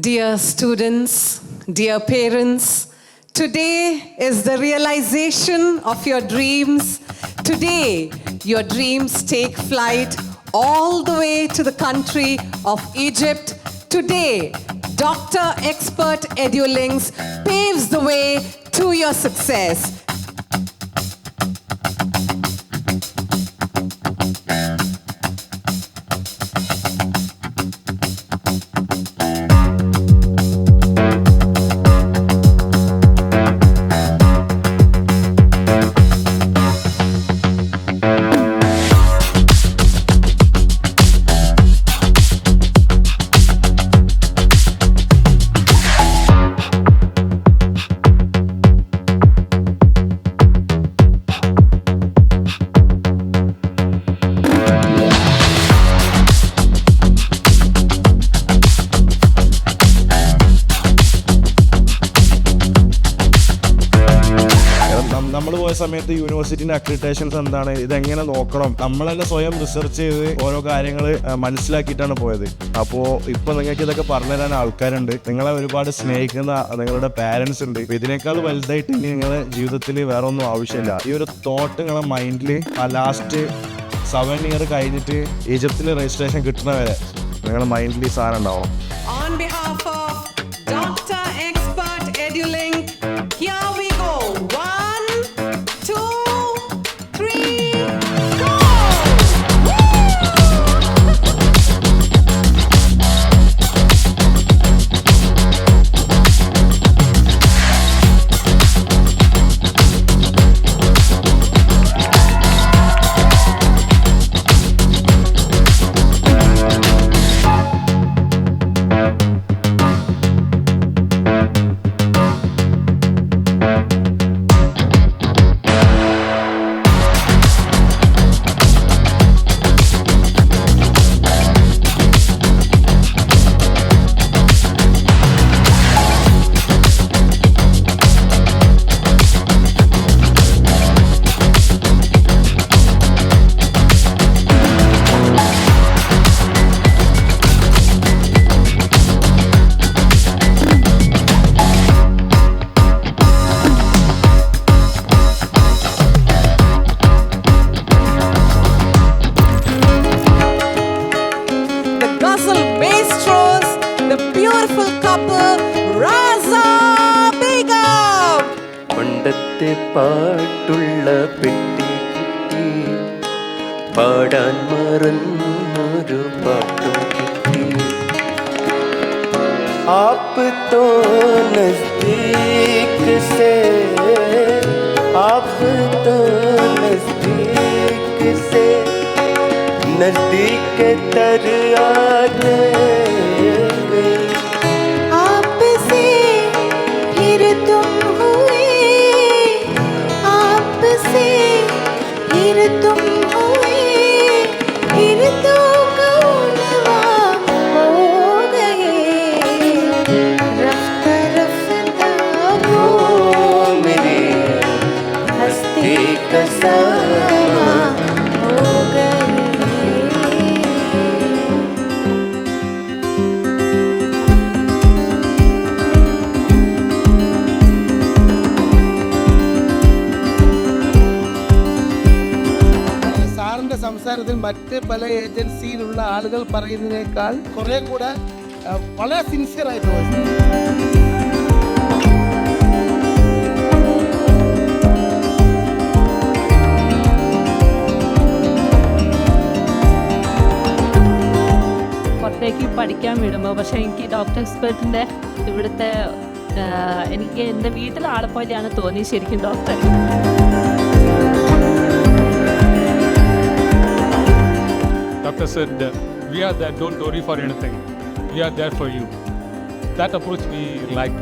Dear students, dear parents, today is the realization of your dreams. Today, your dreams take flight all the way to the country of Egypt. Today, Dr. Expert EduLinks paves the way to your success. പോയ സമയത്ത് യൂണിവേഴ്സിറ്റിന്റെ അക്രിറ്റേഷൻസ് എന്താണ്? ഇതെങ്ങനെ നോക്കണം? തന്നെ സ്വയം research ചെയ്ത് ഓരോ കാര്യങ്ങൾ മനസ്സിലാക്കിയിട്ടാണ് പോയത്. അപ്പോ ഇപ്പൊ നിങ്ങൾക്ക് ഇതൊക്കെ പറഞ്ഞു തരാൻ ആൾക്കാരുണ്ട്. നിങ്ങളെ ഒരുപാട് സ്നേഹിക്കുന്ന നിങ്ങളുടെ പാരന്റ്സ് ഉണ്ട്. ഇതിനേക്കാൾ വലുതായിട്ട് ഇനി നിങ്ങളെ ജീവിതത്തിൽ വേറെ ഒന്നും ആവശ്യമില്ല. ഈ ഒരു തോട്ട് നിങ്ങളെ മൈൻഡിൽ ആ ലാസ്റ്റ് സെവൻ ഇയർ കഴിഞ്ഞിട്ട് ഈജിപ്തിൽ രജിസ്ട്രേഷൻ കിട്ടുന്നവരെ നിങ്ങളുടെ മൈൻഡിൽ സാധനം ഉണ്ടാവും പാട്ടുള്ള പെട്ടി കിട്ടി പാടാൻ മറന്നൊരു പാട്ടും കിട്ടി ആപ്പ് തോ നസ്ദീക് സേ ആപ്പ് തോ फिर तुम हुए फिर तो कौनवा സാറിന്റെ സംസാരത്തിൽ മറ്റ് പല ഏജൻസിയിലുള്ള ആളുകൾ പറയുന്നതിനേക്കാൾ കുറെ കൂടെ വളരെ സിൻസിയർ ആയിട്ട് പുറത്തേക്ക് പഠിക്കാൻ വിടുമ്പോൾ പക്ഷേ എനിക്ക് ഡോക്ടർ എക്സ്പേർട്ടിന്റെ ഇവിടുത്തെ എനിക്ക് എന്റെ വീട്ടിലെ ആളെ തോന്നി ശരിക്കും doctor Doctor said, uh, We are there, don't worry for anything. We are there for you. That approach we liked.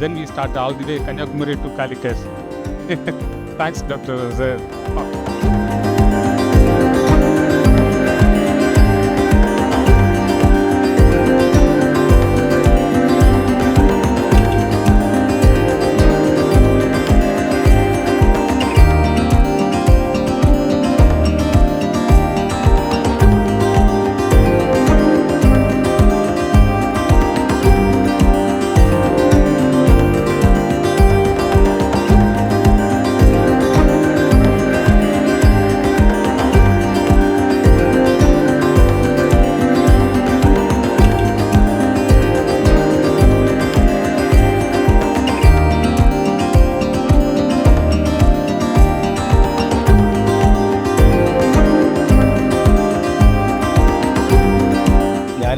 Then we start all the way Kanyakumari to Kalikas. Thanks, Dr.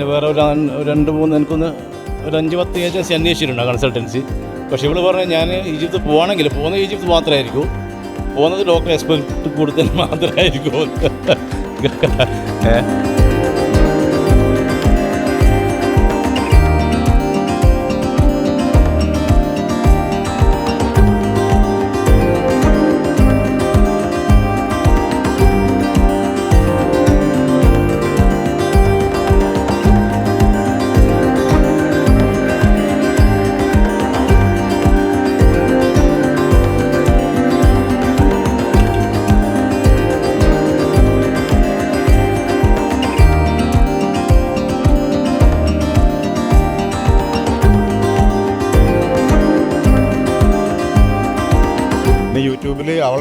Zaid. ഒരു രണ്ട് മൂന്ന് എനിക്കൊന്ന് ഒരു അഞ്ച് പത്ത് agency അന്വേഷിച്ചിട്ടുണ്ട് consultancy പക്ഷേ ഇവൾ പറഞ്ഞാൽ ഞാൻ ഈജിപ്ത് പോകണമെങ്കിൽ പോകുന്നത് ഈജിപ്ത് മാത്രമായിരിക്കും. പോകുന്നത് ലോക്കൽ എക്സ്പെക്ട് കൂടുതൽ മാത്രമായിരിക്കും. ഏ?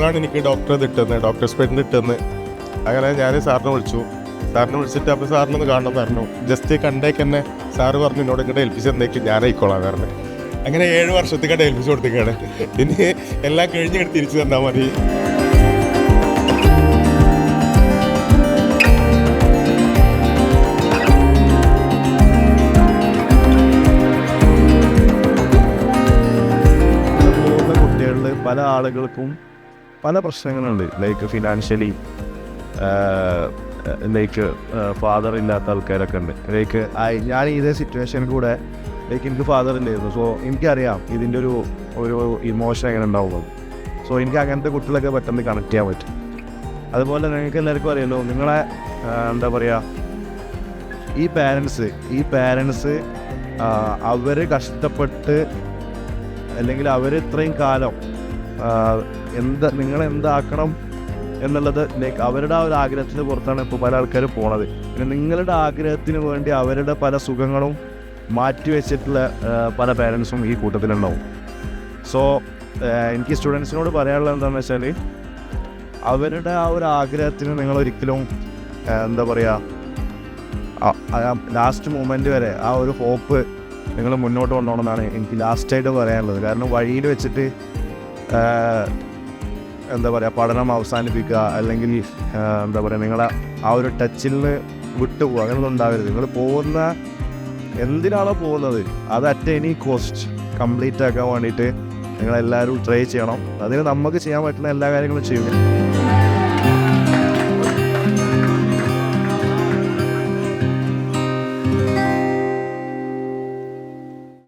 അവളാണ് എനിക്ക് ഡോക്ടറെ തിട്ടുന്നത് ഡോക്ടർ സ്പെറ്റിന് ഇട്ടുന്നത് അങ്ങനെ ഞാൻ സാറിനെ വിളിച്ചു. സാറിനെ വിളിച്ചിട്ട് അപ്പോൾ സാറിനൊന്ന് കാണണം പറഞ്ഞു. ജസ്റ്റ് കണ്ടേക്ക് തന്നെ സാറ് പറഞ്ഞു എന്നോട് ഇങ്ങോട്ട് ഏൽപ്പിച്ച് തന്നേക്ക് ഞാൻ ആയിക്കോളാം കാരണം അങ്ങനെ ഏഴ് വർഷത്തേക്കാട്ട് ഏൽപ്പിച്ച് കൊടുത്തേക്കാണ് ഇനി എല്ലാം കഴിഞ്ഞ് തിരിച്ചു തന്നാൽ മതി. പല ആളുകൾക്കും പല പ്രശ്നങ്ങളുണ്ട്. ലൈക്ക് ഫിനാൻഷ്യലി ലൈക്ക് ഫാദർ ഇല്ലാത്ത ആൾക്കാരൊക്കെ ഉണ്ട്. ലൈക്ക് ഞാൻ ഇതേ സിറ്റുവേഷൻ കൂടെ ലൈക്ക് എനിക്ക് ഫാദർ ഇല്ലായിരുന്നു. സോ എനിക്കറിയാം ഇതിന്റെ ഒരു ഒരു ഇമോഷൻ എങ്ങനെ ഉണ്ടാവുന്നത്. സോ എനിക്ക് അങ്ങനത്തെ കുട്ടികളൊക്കെ പെട്ടെന്ന് കണക്ട് ചെയ്യാൻ പറ്റും. അതുപോലെ നിങ്ങൾക്ക് എല്ലാവർക്കും അറിയാലോ നിങ്ങളെ എന്താ പറയുക ഈ പാരൻസ് ഈ പാരൻസ് അവർ കഷ്ടപ്പെട്ട് അല്ലെങ്കിൽ അവർ ഇത്രയും കാലം എന്ത് നിങ്ങൾ എന്താക്കണം എന്നുള്ളത് ലൈക്ക് അവരുടെ ആ ഒരു ആഗ്രഹത്തിന് പുറത്താണ് ഇപ്പോൾ പല ആൾക്കാരും പോണത്. പിന്നെ നിങ്ങളുടെ ആഗ്രഹത്തിന് വേണ്ടി അവരുടെ പല സുഖങ്ങളും മാറ്റിവെച്ചിട്ടുള്ള പല പേരൻസും ഈ കൂട്ടത്തിലുണ്ടാവും. സോ എനിക്ക് സ്റ്റുഡൻസിനോട് പറയാനുള്ളത് എന്താണെന്ന് വെച്ചാൽ അവരുടെ ആ ഒരു ആഗ്രഹത്തിന് നിങ്ങൾ ഒരിക്കലും എന്താ പറയുക ലാസ്റ്റ് മൂമെന്റ് വരെ ആ ഒരു ഹോപ്പ് നിങ്ങൾ മുന്നോട്ട് കൊണ്ടുപോകണമെന്നാണ് എനിക്ക് ലാസ്റ്റായിട്ട് പറയാനുള്ളത്. കാരണം വഴിയിൽ വെച്ചിട്ട് എന്താ പറയുക പഠനം അവസാനിപ്പിക്കുക അല്ലെങ്കിൽ എന്താ പറയുക നിങ്ങളെ ആ ഒരു ടച്ചിൽ നിന്ന് വിട്ടുപോകുക അങ്ങനെയൊന്നും ഉണ്ടാവരുത്. നിങ്ങൾ പോകുന്ന എന്തിനാണോ പോകുന്നത്? അത് അറ്റ് എനി കോസ്റ്റ് കംപ്ലീറ്റ് ആക്കാൻ വേണ്ടിയിട്ട് നിങ്ങളെല്ലാവരും ട്രൈ ചെയ്യണം. അതിന് നമുക്ക് ചെയ്യാൻ പറ്റുന്ന എല്ലാ കാര്യങ്ങളും ചെയ്യുക.